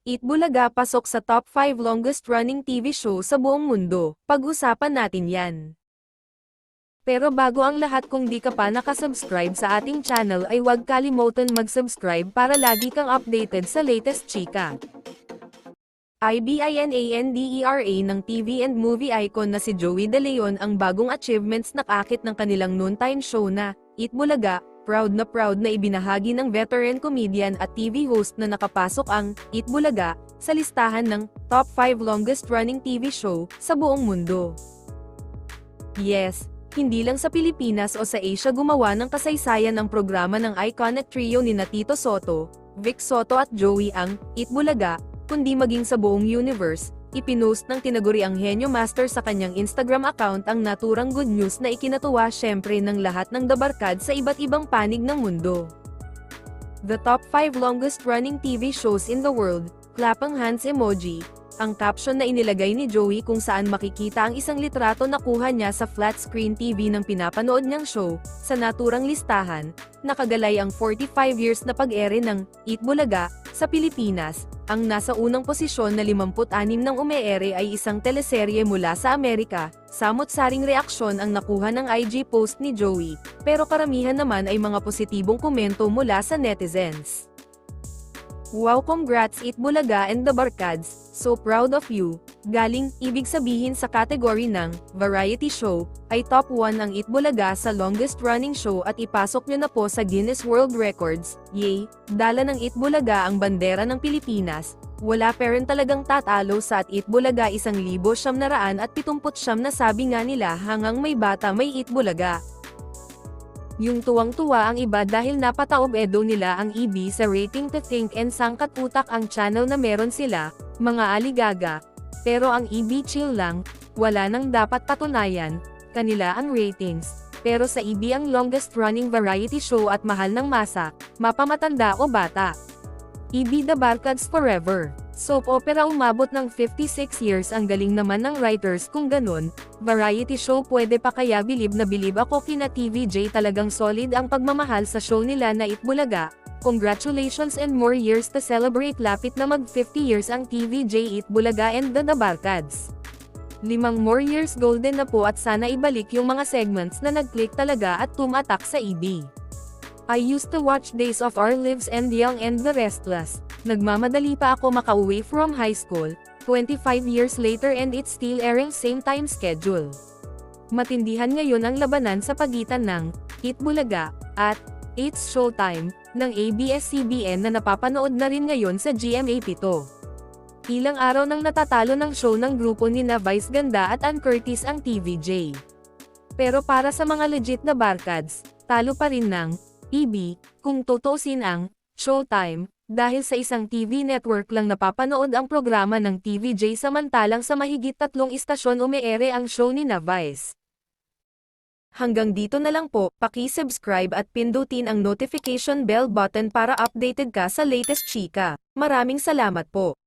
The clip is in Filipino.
Eat Bulaga pasok sa top 5 longest running TV show sa buong mundo. Pag-usapan natin yan. Pero bago ang lahat kung di ka pa nakasubscribe sa ating channel ay huwag kalimutan mag-subscribe para lagi kang updated sa latest chika. IBINANDERA E ng TV and movie icon na si Joey De Leon ang bagong achievements nakakit ng kanilang noontime show na, Eat Bulaga, proud na proud na ibinahagi ng veteran comedian at TV host na nakapasok ang Eat Bulaga sa listahan ng top 5 longest running TV show sa buong mundo. Yes, hindi lang sa Pilipinas o sa Asia gumawa ng kasaysayan ang programa ng iconic trio ni Tito Soto, Vic Soto at Joey ang Eat Bulaga, kundi maging sa buong universe, ipinost ng tinaguriang Henyo Master sa kanyang Instagram account ang naturang good news na ikinatuwa syempre ng lahat ng dabarkad sa iba't ibang panig ng mundo. The top 5 longest running TV shows in the world, clapang hands emoji, ang caption na inilagay ni Joey kung saan makikita ang isang litrato na kuha niya sa flat screen TV ng pinapanood niyang show, sa naturang listahan, nakagalay ang 45 years na pag-ere ng Eat Bulaga sa Pilipinas, ang nasa unang posisyon na 56 ng umeere ay isang teleserye mula sa Amerika, samot-saring reaksyon ang nakuha ng IG post ni Joey, pero karamihan naman ay mga positibong komento mula sa netizens. Wow congrats Eat Bulaga and the Barkads, so proud of you. Galing, ibig sabihin sa category ng variety show, ay top 1 ang Eat Bulaga sa longest running show at ipasok nyo na po sa Guinness World Records. Yay! Dala ng Eat Bulaga ang bandera ng Pilipinas. Wala pa rin talagang tatalo sa at Eat Bulaga isang libo siyam na raan at pitumput siyam na sabi nga nila hangang may bata may Eat Bulaga. Yung tuwang-tuwa ang iba dahil napataob edo nila ang EB sa rating to think and sangkat utak ang channel na meron sila, mga aligaga. Pero ang EB chill lang, wala nang dapat patunayan, kanila ang ratings. Pero sa EB ang longest running variety show at mahal ng masa, mapamatanda o bata. EB The Barkads Forever. Soap opera umabot ng 56 years ang galing naman ng writers kung ganun, variety show pwede pa kaya bilib na bilib ako kina TVJ talagang solid ang pagmamahal sa show nila na Itbulaga, congratulations and more years to celebrate lapit na mag 50 years ang TVJ Itbulaga and the Barkads. Limang more years golden na po at sana ibalik yung mga segments na nag-click talaga at tumatak sa EB. I used to watch Days of Our Lives and Young and the Restless. Nagmamadali pa ako makauwi from high school, 25 years later and it's still airing same time schedule. Matindihan ngayon ang labanan sa pagitan ng Eat Bulaga at It's Showtime ng ABS-CBN na napapanood na rin ngayon sa GMA 7. Ilang araw nang natatalo ng show ng grupo ni na Vice Ganda at Ann Curtis ang TVJ. Pero para sa mga legit na barkads, talo pa rin ng EB, kung tutusin ang Showtime, dahil sa isang TV network lang napapanood ang programa ng TVJ samantalang sa mahigit tatlong istasyon umeere ang show ni na Vice. Hanggang dito na lang po, paki-subscribe at pindutin ang notification bell button para updated ka sa latest chika. Maraming salamat po.